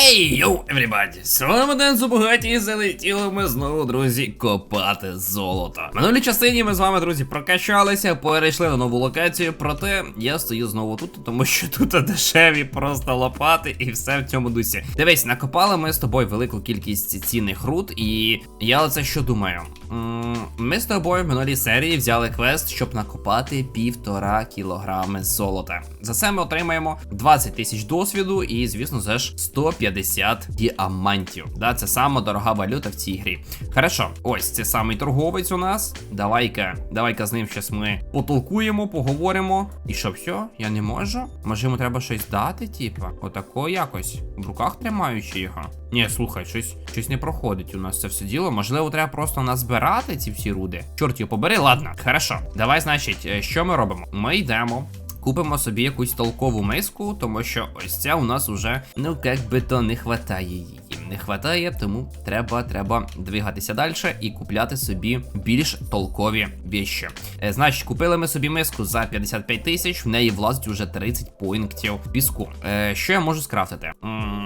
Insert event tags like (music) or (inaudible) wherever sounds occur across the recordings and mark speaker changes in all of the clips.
Speaker 1: Хей, йоу, everybody! З вами Ден Зубагаті і залетіли ми знову, друзі, копати золото. В минулій частині ми з вами, друзі, прокачалися, перейшли на нову локацію, проте я стою знову тут, тому що тут дешеві просто лопати і все в цьому дусі. Дивись, накопали ми з тобою велику кількість цінних руд, і я оце що думаю. Ми з тобою в минулій серії взяли квест, щоб накопати півтора кілограми золота. За це ми отримаємо 20 тисяч досвіду і, звісно, за ж 150 діамантів. Да, це сама дорога валюта в цій грі. Хорошо, ось це самий торговець у нас. Давай-ка, давай-ка з ним щас ми потолкуємо, поговоримо. І що, все? Я не можу? Може йому треба щось дати, типа? Отако якось. В руках тримаючи його. Ні, слухай, щось, щось не проходить у нас це все діло. Можливо, треба просто назбирати ці всі руди. Чорт його побери, ладно. Хорошо. Давай, значить, е, що ми робимо? Ми йдемо. Купимо собі якусь толкову миску, тому що ось ця у нас уже, ну як би то не хватає її. Не хватає, тому треба треба двигатися далі і купляти собі більш толкові віщі. Е, значить, купили ми собі миску за 55 тисяч, в неї влазить уже 30 пунктів піску. Е, що я можу скрафтити? М,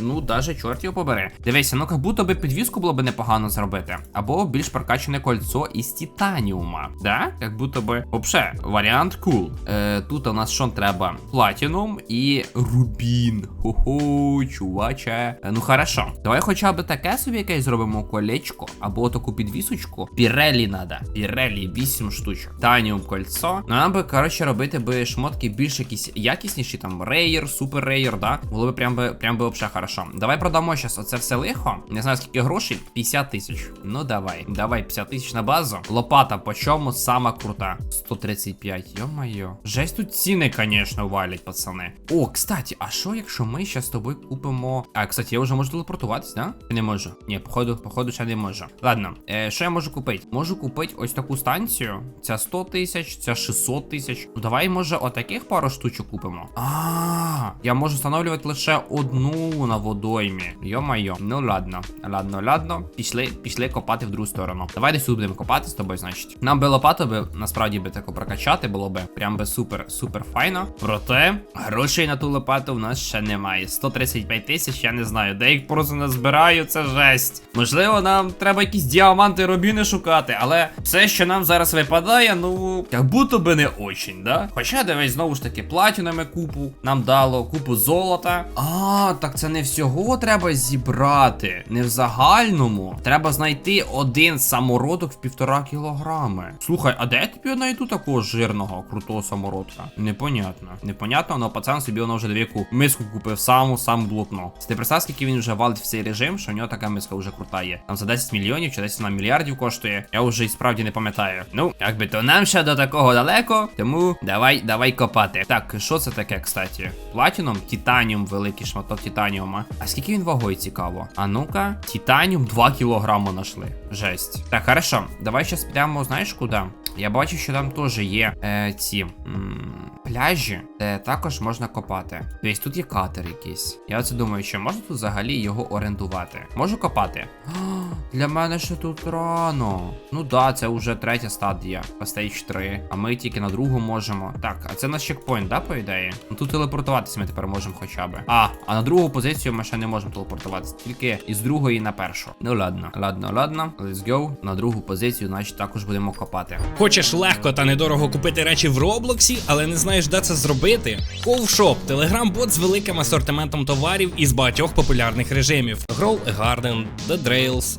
Speaker 1: ну, даже чорт його побере. Дивися, ну як будто би підвіску було б непогано зробити. Або більш прокачане кольцо із титаніума. Да? Як будто би. Вообще, варіант кул. Е, тут у нас що треба? Платінум і рубін. Хо-хо, чуваче. Е, ну хорошо. Давай хоча б таке собі якесь зробимо колечко, або таку підвісочку. Пірелі надо. Пірелі 8 штучок. Таніум кольцо. Нам би, коротше, робити би шмотки більш якісь якісніші, там рейер, супер рейер, да? Було би прям би прям би вообще хорошо. Давай продамо зараз оце все лихо. Не знаю скільки грошей. 50 тисяч. Ну давай. Давай 50 тисяч на базу. Лопата по чому сама крута. 135. Йо-моє. Жесть тут ціни, звісно, валять, пацани. О, кстати, а що, якщо ми зараз з тобою купимо. А, кстати, я вже можу телепортуватись, да? Не можу. Ні, походу, походу, ще не можу. Ладно, е, що я можу купити? Можу купити ось таку станцію. Ця 100 тисяч, ця 600 тисяч. Ну давай, може, отаких пару штучок купимо. А, я можу встановлювати лише одну на водоймі. Йо-майо. Ну ладно, ладно, ладно. Пішли, пішли копати в другу сторону. Давай десь будемо копати з тобою, значить. Нам би лопату би насправді би таку прокачати було би. Прям би супер, супер файно. Проте грошей на ту лопату в нас ще немає. 135 тисяч, я не знаю. Де їх просто назбираю, це жесть. Можливо, нам треба якісь діаманти рубіни шукати, але все, що нам зараз випадає, ну як будто би не очень, да? Хоча дивись, знову ж таки, платінами купу нам дало, купу золота. А, так це не всього треба зібрати. Не в загальному. Треба знайти один самородок в півтора кілограми. Слухай, а де я тобі знайду такого жирного, крутого самородка? Непонятно. Непонятно, але пацан собі воно вже двіку миску купив саму, саму блокно. Ти представ, скільки він вже валить в цей режим, що в нього така миска вже крута є. Там за 10 мільйонів чи 10 на мільярдів коштує. Я вже і справді не пам'ятаю. Ну, якби то нам ще до такого далеко, тому давай, давай копати. Так, що це таке, кстати? Платіном, титаніум, великий шматок титаніума. А скільки він вагою цікаво? А ну-ка, титаніум 2 кілограми нашли. Жесть. Так, хорошо, давай зараз підемо, знаєш куди? Я бачу, що там теж є е, ці м, пляжі, де також можна копати. Тобто тут є катер якийсь. Я оце думаю, чи можна тут взагалі його орендувати? Можу копати? (gasps) Для мене ще тут рано. Ну да, це вже третя стадія, по стейдж 3. А ми тільки на другу можемо. Так, а це наш чекпоінт, да, по ідеї? Ну тут телепортуватися ми тепер можемо хоча б. А, а на другу позицію ми ще не можемо телепортуватися, тільки із другої на першу. Ну ладно, ладно, ладно. Let's go. На другу позицію, значить, також будемо копати.
Speaker 2: Хочеш легко та недорого купити речі в Роблоксі, але не знаєш, де це зробити? Ковшоп телеграм-бот з великим асортиментом товарів із багатьох популярних режимів: Grow a Garden, The Drails,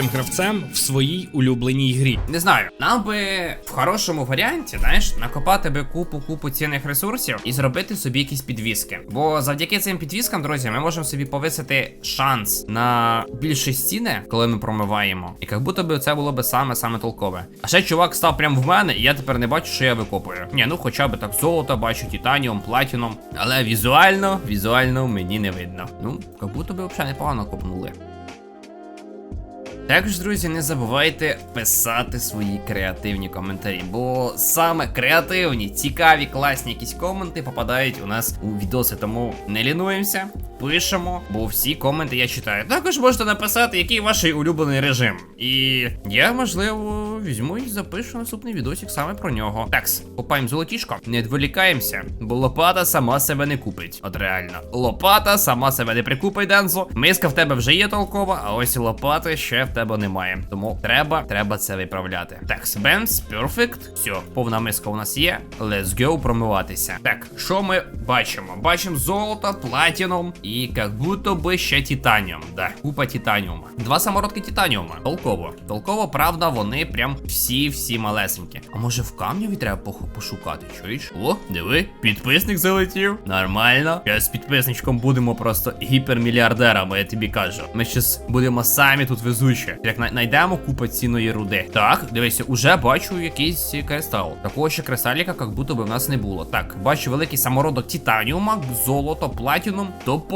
Speaker 2: найкращим гравцем в своїй улюбленій грі.
Speaker 1: Не знаю, нам би в хорошому варіанті, знаєш, накопати би купу купу цінних ресурсів і зробити собі якісь підвіски. Бо завдяки цим підвіскам, друзі, ми можемо собі повисити шанс на більші стіни, коли ми промиваємо. І як будто би це було би саме саме толкове. А ще чувак став прямо в мене, і я тепер не бачу, що я викопую. Ні, ну хоча б так золото бачу, титаніум, платіном. Але візуально, візуально мені не видно. Ну, як будто би взагалі непогано копнули. Також, друзі, не забувайте писати свої креативні коментарі, бо саме креативні, цікаві, класні якісь коменти попадають у нас у відоси. Тому не лінуємося, пишемо, бо всі коменти я читаю. Також можете написати, який ваш улюблений режим. І я, можливо, візьму і запишу наступний відосик саме про нього. Такс, купаємо золотішко, не відволікаємося, бо лопата сама себе не купить. От реально, лопата сама себе не прикупить, Дензо. Миска в тебе вже є толкова, а ось лопати ще в тебе немає. Тому треба, треба це виправляти. Так, Бенс, перфект. Все, повна миска у нас є. Let's go промиватися. Так, що ми бачимо? Бачимо золото, платіном і як будто би ще титаніум. Да, купа титаніума. Два самородки титаніума. Толково. Толково, правда, вони прям всі-всі малесенькі. А може в камневі треба пошукати? Чуєш? О, диви, підписник залетів. Нормально. Зараз з підписничком будемо просто гіпермільярдерами, я тобі кажу. Ми щас будемо самі тут везучі. Як най- знайдемо купу цінної руди. Так, дивися, уже бачу якийсь кристал. Такого ще кристаліка, як будто би в нас не було. Так, бачу великий самородок титаніума, золото, платінум.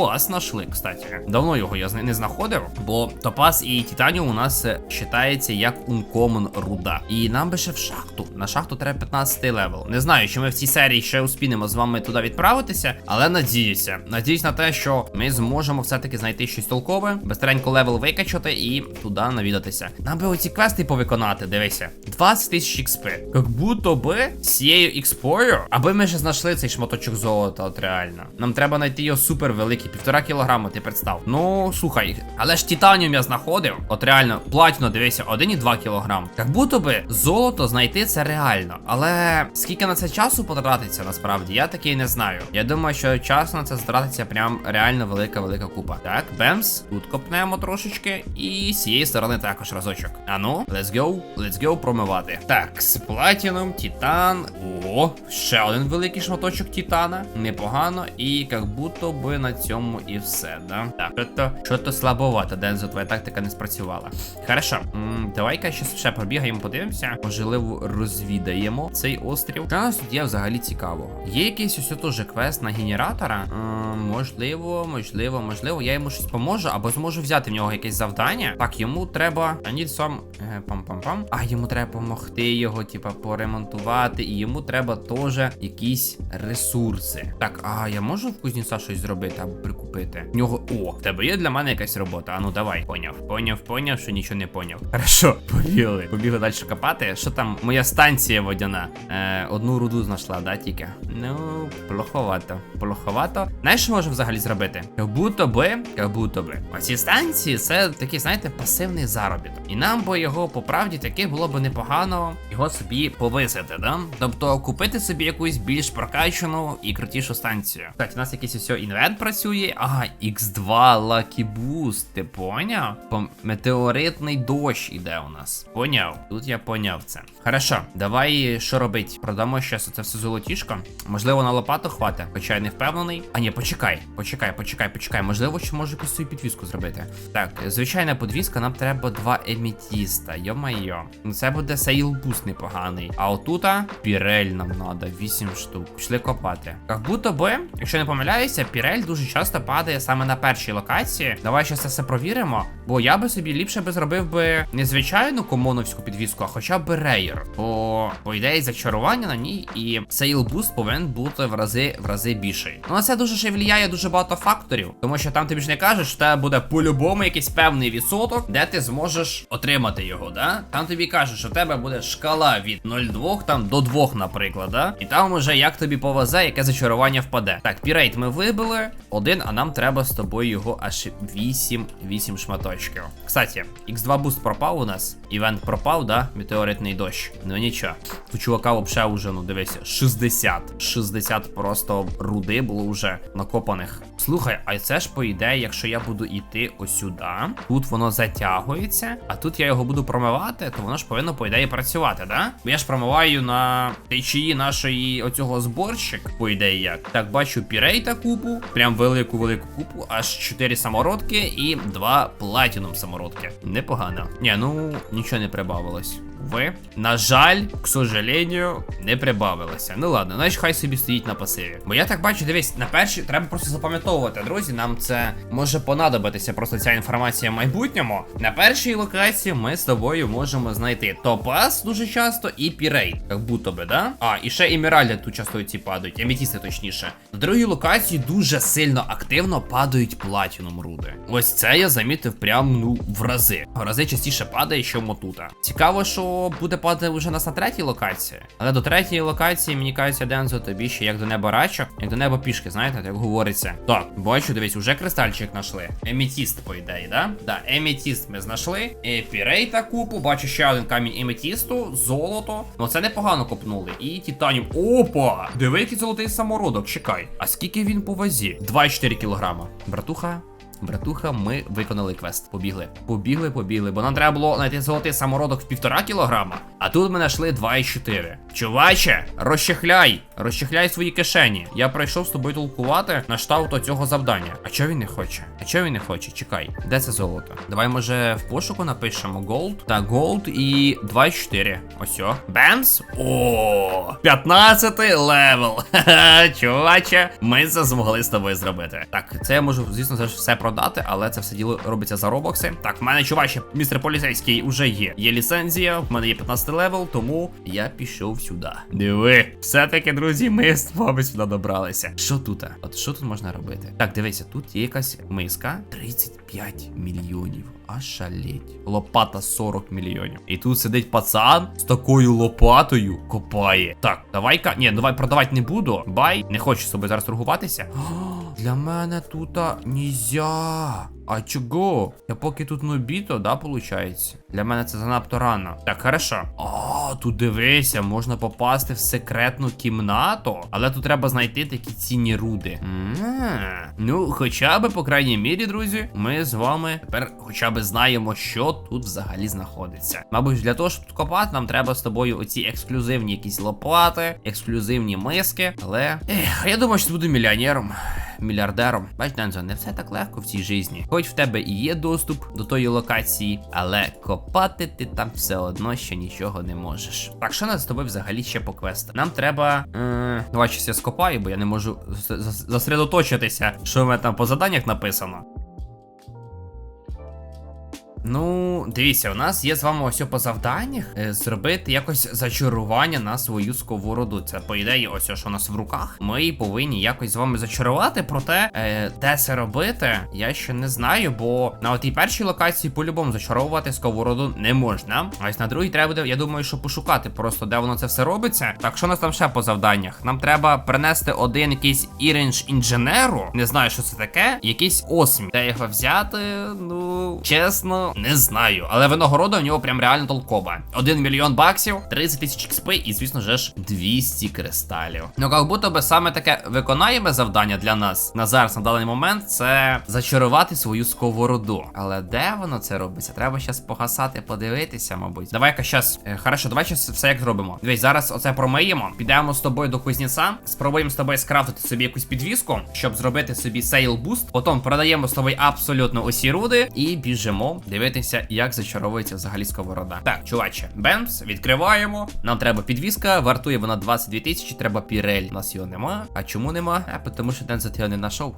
Speaker 1: Топаз нашли, кстати. Давно його я не знаходив, бо топаз і титаніум у нас е, вважається як ункомон руда. І нам би ще в шахту. На шахту треба 15 левел. Не знаю, чи ми в цій серії ще успінемо з вами туди відправитися, але надіюся. Надіюсь на те, що ми зможемо все-таки знайти щось толкове, бистренько левел викачати і туди навідатися. Нам би оці квести повиконати, дивися. 20 тисяч XP. Як будто би цією експою, аби ми ще знайшли цей шматочок золота, от реально. Нам треба знайти його супер великий, півтора кілограма, ти представ. Ну, слухай, але ж титаніум я знаходив. От реально, платіно, дивися, 1,2 кілограм. Як будто би золото знайти це реально. Але скільки на це часу потратиться насправді, я таки не знаю. Я думаю, що часу на це затратиться прям реально велика велика купа. Так, бемс, тут копнемо трошечки, і з цієї сторони також разочок. А ну, let's go, let's go промивати. Так, з платіном, титан. О, ще один великий шматочок титана. Непогано. І як будто би на цьому і все, да? Так, що-то, що-то слабовато, Дензо, твоя тактика не спрацювала. Хорошо, давай-ка ще ще пробігаємо, подивимося. Можливо, розвідаємо цей острів. Що нас тут є взагалі цікавого? Є якийсь ось теж квест на генератора? Можливо, можливо, можливо, я йому щось поможу, або зможу взяти в нього якесь завдання. Так, йому треба. Need е, Пам-пам-пам. А йому треба допомогти його, типа, поремонтувати. І йому треба теж якісь ресурси. Так, а я можу в кузнєца щось зробити прикупити? В нього. О, в тебе є для мене якась робота. А ну давай. Поняв, поняв, поняв, що нічого не поняв. (laughs) Хорошо, побігли. Побігли далі копати. Що там? Моя станція водяна. Е, одну руду знайшла, да, тільки? Ну, плоховато. Плоховато. Знаєш, що можемо взагалі зробити? Як будто би, як будто би. Оці станції це такий, знаєте, пасивний заробіток. І нам би його по правді таки було б непогано його собі повисити, да? Тобто купити собі якусь більш прокачану і крутішу станцію. Так, у нас якийсь ось інвент працює. Ага, X2 Lucky Boost, ти поняв? Метеоритний дощ іде у нас. Поняв? Тут я поняв це. Хорошо, давай що робить? Продамо щас це все золотішко. Можливо, на лопату хватить, хоча я не впевнений. А ні, почекай, почекай, почекай, почекай. Можливо, ще можу якусь свою підвіску зробити. Так, звичайна подвіска, нам треба два емітіста. Йо-майо. Ну це буде сейлбус непоганий. А отута пірель нам треба, 8 штук. Пішли копати. Як будто би, якщо не помиляюся, пірель дуже часто падає саме на першій локації. Давай ще це все провіримо. Бо я би собі ліпше би зробив би не звичайну комоновську підвіску, а хоча б рейер. Бо, по ідеї, зачарування на ній і сейлбуст повинен бути в рази в рази більший. Ну на це дуже ще влияє дуже багато факторів, тому що там тобі ж не кажеш, що тебе буде по-любому якийсь певний відсоток, де ти зможеш отримати його, да? Там тобі кажуть, що в тебе буде шкала від 0,2 там до 2, наприклад, да? І там уже як тобі повезе, яке зачарування впаде. Так, пірейт ми вибили, один, а нам треба з тобою його аж 8, 8 шматочків. Кстати, X2 буст пропав у нас. Івент пропав, да? Метеоритний дощ. Ну нічого. У чувака вообще уже, ну дивися, 60. 60 просто руди було вже накопаних. Слухай, а це ж по ідеї, якщо я буду йти ось сюди, тут воно затягується, а тут я його буду промивати, то воно ж повинно по ідеї працювати, да? Бо я ж промиваю на течії нашої оцього зборщик, по ідеї як. Так, бачу пірейта купу, прям велику велику купу, аж 4 самородки і 2 платінум самородки. Непогано. Ні, ну нічого не прибавилось. Ви, на жаль, к сожалению, не прибавилося. Ну ладно, значить хай собі стоїть на пасиві. Бо я так бачу, дивись, на першій треба просто запам'ятовувати, друзі. Нам це може понадобитися просто ця інформація в майбутньому. На першій локації ми з тобою можемо знайти топаз дуже часто і пірей, як будто би, да? А, і ще еміральди тут часто ці падають, емітісти точніше. На другій локації дуже сильно активно падають платіном руди. Ось це я замітив прям ну в рази. В рази частіше падає, що мотута. Цікаво, що буде падати вже нас на третій локації. Але до третьої локації, мені кажеться, Дензо, тобі ще як до неба рачок, як до неба пішки, знаєте, як говориться. Так, бачу, дивись, уже кристальчик знайшли. Емітіст, по ідеї, да? Да, емітіст ми знайшли. Епірейта купу, бачу ще один камінь емітісту, золото. Ну це непогано копнули. І титаніум. Опа! Диви, який золотий самородок, чекай. А скільки він по вазі? 2,4 кілограма. Братуха, Братуха, ми виконали квест. Побігли. Побігли, побігли. Бо нам треба було знайти золотий самородок в півтора кілограма. А тут ми знайшли 2,4. Чуваче, розчехляй! Розчехляй свої кишені. Я прийшов з тобою толкувати на штаут цього завдання. А чого він не хоче? А чого він не хоче? Чекай, де це золото? Давай, може, в пошуку напишемо Gold. Так, Gold і 2,4. Ось о. Бемс. О, 15 левел. Ха-ха, (laughs) чуваче, ми це змогли з тобою зробити. Так, це я можу, звісно, все продати, але це все діло робиться за робокси. Так, в мене чуваче, містер поліцейський уже є. Є ліцензія, в мене є 15 левел, тому я пішов сюди. Диви, все-таки, друзі, ми з вами сюди добралися. Що тут? От що тут можна робити? Так, дивися, тут є якась миска 35 мільйонів. А шалеть. Лопата 40 мільйонів. І тут сидить пацан з такою лопатою копає. Так, давай-ка. Ні, давай продавати не буду. Бай. Не хочу з собою зараз торгуватися. (gasps) О, для мене тут нельзя. А чого? Я поки тут нобіто, да, получається? Для мене це занадто рано. Так, хорошо. О, тут дивися, можна попасти в секретну кімнату. Але тут треба знайти такі цінні руди. Ну, хоча би, по крайній мірі, друзі, ми з вами тепер хоча б знаємо, що тут взагалі знаходиться. Мабуть, для того, щоб тут копати, нам треба з тобою оці ексклюзивні якісь лопати, ексклюзивні миски. Але. Ех, я думаю, що буду мільйонером. Мільярдером. Бач, Дензо, не все так легко в цій житті. Хоч в тебе і є доступ до тої локації, але копати ти там все одно ще нічого не можеш. Так, що нас з тобою взагалі ще по квестам? Нам треба. Е, давай щось я скопаю, бо я не можу зосередоточитися, що в мене там по заданнях написано. Ну, дивіться, у нас є з вами ось по завданнях е, зробити якось зачарування на свою сковороду. Це по ідеї, ось що у нас в руках. Ми повинні якось з вами зачарувати. Проте, е, де це робити, я ще не знаю, бо на отій першій локації по-любому зачаровувати сковороду не можна. А ось на другій треба буде, я думаю, що пошукати просто де воно це все робиться. Так, що у нас там ще по завданнях? Нам треба принести один якийсь іринж інженеру. Не знаю, що це таке. Якийсь осмій. Де його взяти? Ну, чесно, не знаю. Але винагорода у нього прям реально толкова. 1 мільйон баксів, 30 тисяч експи і, звісно ж, 200 кристалів. Ну, як будто би саме таке виконаємо завдання для нас на зараз на даний момент це зачарувати свою сковороду. Але де воно це робиться? Треба щас погасати, подивитися, мабуть. Давай-ка щас. Е, хорошо, давай щас все як зробимо. Дивись, зараз оце промиємо. Підемо з тобою до кузнєца. Спробуємо з тобою скрафтити собі якусь підвіску, щоб зробити собі сейл буст. Потім продаємо з тобою абсолютно усі руди і біжимо дивитися, як зачаровується взагалі сковорода. Так, чуваче, бемс, відкриваємо. Нам треба підвіска, вартує вона 22 тисячі, треба пірель. У нас його нема. А чому нема? А тому що Дензо його не знайшов.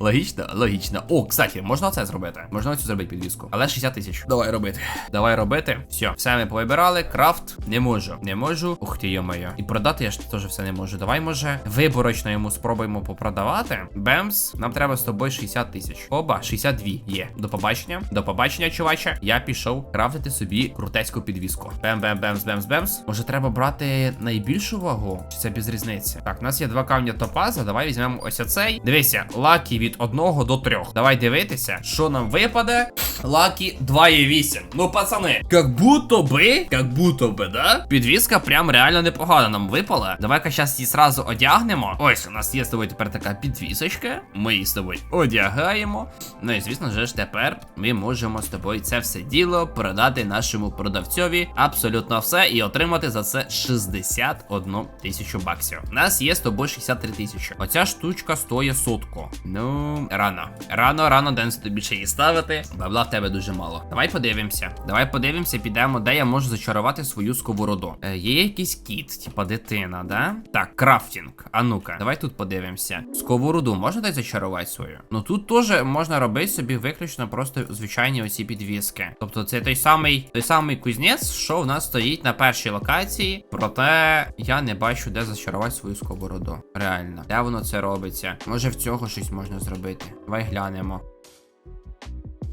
Speaker 1: Логічно, логічно. О, кстати, можна оце зробити. Можна оцю зробити підвіску. Але 60 тисяч. Давай робити. Давай робити. Все, все ми повибирали. Крафт не можу. Не можу. Ух ти, йо-моє. І продати я ж теж все не можу. Давай, може, виборочно йому спробуємо попродавати. Бемс, нам треба з тобою 60 тисяч. Оба, 62 є. До побачення. До побачення. Побачення, чуваче. Я пішов крафтити собі крутецьку підвіску. Бем, бем, бемс, бемс, бемс. Може, треба брати найбільшу вагу? Чи це без різниці? Так, у нас є два камня топаза. Давай візьмемо ось оцей. Дивися, лакі від 1 до 3. Давай дивитися, що нам випаде. Лакі 2,8. Ну, пацани, як будто би, як будто би, да? Підвіска прям реально непогана нам випала. Давай-ка зараз її сразу одягнемо. Ось, у нас є з тобою тепер така підвісочка. Ми її з тобою одягаємо. Ну і звісно ж, тепер ми можемо з тобою це все діло продати нашому продавцьові абсолютно все і отримати за це 61 тисячу баксів. У нас є з тобою 63 тисячі. Оця штучка стоїть сотку. Ну, рано. Рано, рано Денс тобі ще її ставити. Бабла в тебе дуже мало. Давай подивимося. Давай подивимося, підемо, де я можу зачарувати свою сковороду. Е, є якийсь кіт, типа дитина, да? Так, крафтінг. А ну-ка, давай тут подивимося. Сковороду можна десь зачарувати свою? Ну тут теж можна робити собі виключно просто звичайні оці підвіски. Тобто це той самий той самий кузнець, що в нас стоїть на першій локації. Проте я не бачу, де зачарувати свою сковороду. Реально, де воно це робиться? Може в цього щось можна зробити. Давай глянемо.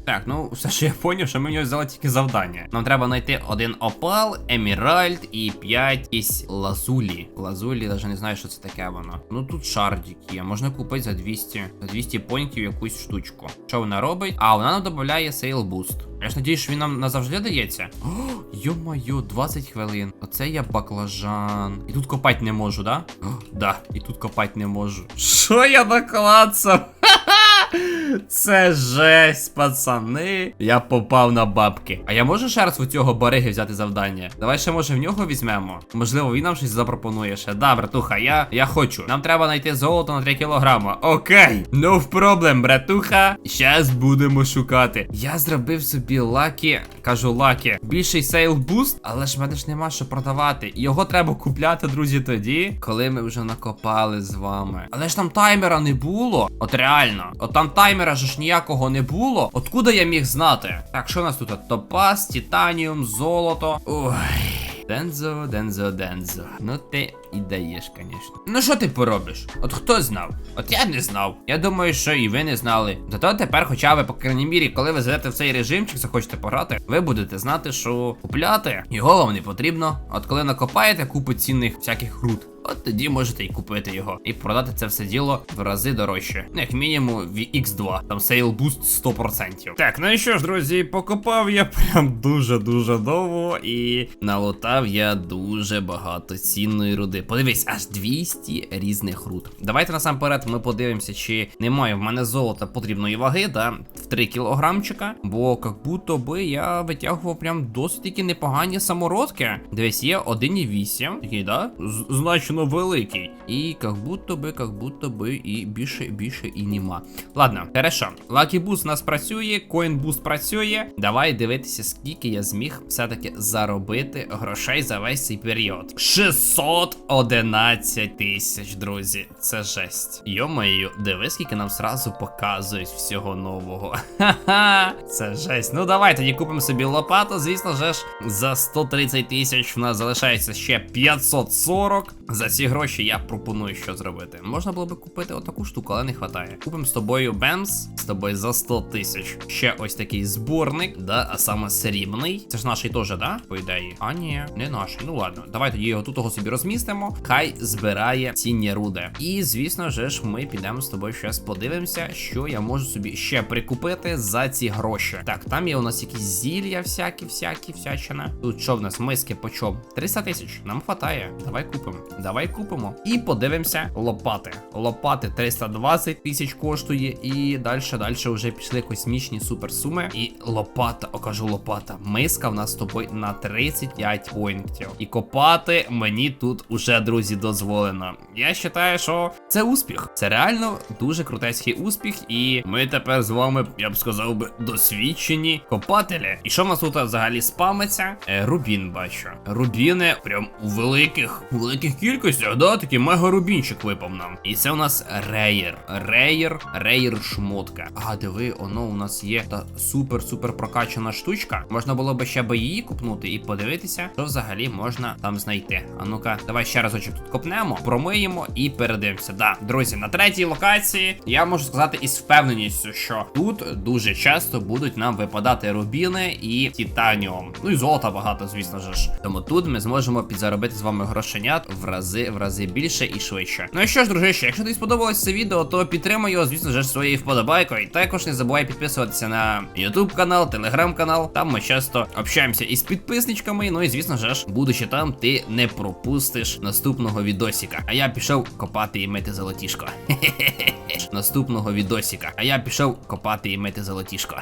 Speaker 1: Так, ну все що я поняв, що ми в нього взяли тільки завдання. Нам треба знайти один опал, еміральд і 5 якісь лазулі. Лазулі, навіть не знаю, що це таке воно. Ну тут шардик є. Можна купити за 200 за 200 понтів якусь штучку. Що вона робить? А вона нам додає сейл буст. Я ж надіюсь, що він нам назавжди дається. О, Йо-моє, 20 хвилин. Оце я баклажан. І тут копати не можу, да? О, да, і тут копати не можу. Що я наклацав? Це жесть, пацани. Я попав на бабки. А я можу ще раз у цього бариги взяти завдання? Давай ще може в нього візьмемо. Можливо, він нам щось запропонує ще. Да, братуха, я, я хочу. Нам треба знайти золото на 3 кілограма. Окей, no problem, братуха. Щас будемо шукати. Я зробив собі лакі, кажу лакі, більший сейл буст, але ж мене ж нема що продавати. Його треба купляти, друзі, тоді, коли ми вже накопали з вами. Але ж там таймера не було. От реально. От там таймера ж ніякого не було. Откуда я міг знати? Так, що у нас тут? Топаз, титаніум, золото. Ой. Дензо, Дензо, Дензо. Ну ти і даєш, звісно. Ну що ти поробиш? От хто знав? От я не знав. Я думаю, що і ви не знали. Зато тепер, хоча ви, по крайній мірі, коли ви зайдете в цей режимчик, захочете пограти, ви будете знати, що купляти його вам не потрібно. От коли накопаєте купу цінних всяких руд. От тоді можете і купити його і продати це все діло в рази дорожче. Як мінімум в X2. Там сейл буст 100%. Так, ну і що ж, друзі, покопав я прям дуже-дуже довго і налутав я дуже багато цінної руди. Подивись, аж 200 різних руд. Давайте насамперед ми подивимося, чи немає в мене золота потрібної ваги, да, в 3 кілограмчика. Бо як будто би я витягував прям досить таки непогані самородки. Дивись, є 1,8. Такий, да? З- Значно великий. І як будто би, як будто би, і більше, більше і нема. Ладно, хорошо. Lucky Boost у нас працює, Coin Boost працює. Давай дивитися, скільки я зміг все-таки заробити грошей за весь цей період. 611 тисяч, друзі. Це жесть. Йо-моє, диви, скільки нам сразу показують всього нового. Ха-ха, це жесть. Ну давай тоді купимо собі лопату. Звісно же ж, за 130 тисяч в нас залишається ще 540. За ці гроші я пропоную що зробити. Можна було би купити отаку штуку, але не вистачає. Купимо з тобою Бемс, з тобою за 100 тисяч. Ще ось такий зборник, да, а саме срібний. Це ж наший теж, да? По ідеї. А ні, не наший. Ну ладно, давай тоді його тут собі розмістимо. Хай збирає цінні руди. І звісно же ж, ми підемо з тобою щас подивимося, що я можу собі ще прикупити за ці гроші. Так, там є у нас якісь зілля, всякі, всякі, всячина. Тут що в нас миски по чому? 300 тисяч. Нам хватає. Давай купимо. Давай купимо. І подивимося лопати. Лопати 320 тисяч коштує. І далі, далі вже пішли космічні суперсуми. І лопата, окажу лопата. Миска в нас з тобою на 35 поінтів. І копати мені тут уже, друзі, дозволено. Я вважаю, що це успіх. Це реально дуже крутецький успіх. І ми тепер з вами, я б сказав би, досвідчені копателі. І що в нас тут взагалі спамиться? Е, рубін бачу. Рубіни прям у великих, великих кількостях. Рідкостях, да, такий мега-рубінчик випав нам. І це у нас рейер. Рейер, рейер шмотка. А, диви, воно у нас є та супер-супер прокачана штучка. Можна було би ще би її купнути і подивитися, що взагалі можна там знайти. А ну-ка, давай ще разочок тут копнемо, промиємо і передивимося. Да, друзі, на третій локації я можу сказати із впевненістю, що тут дуже часто будуть нам випадати рубіни і титаніум. Ну і золота багато, звісно ж. Тому тут ми зможемо підзаробити з вами грошенят в рази в рази більше і швидше. Ну і що ж, дружище, якщо тобі сподобалось це відео, то підтримай його, звісно ж, своєю вподобайкою. Також не забувай підписуватися на YouTube канал, Telegram канал. Там ми часто общаємося із підписничками. Ну і звісно ж, будучи там, ти не пропустиш наступного відосика. А я пішов копати і мити золотішко. Наступного відосика. А я пішов копати і мити золотішко.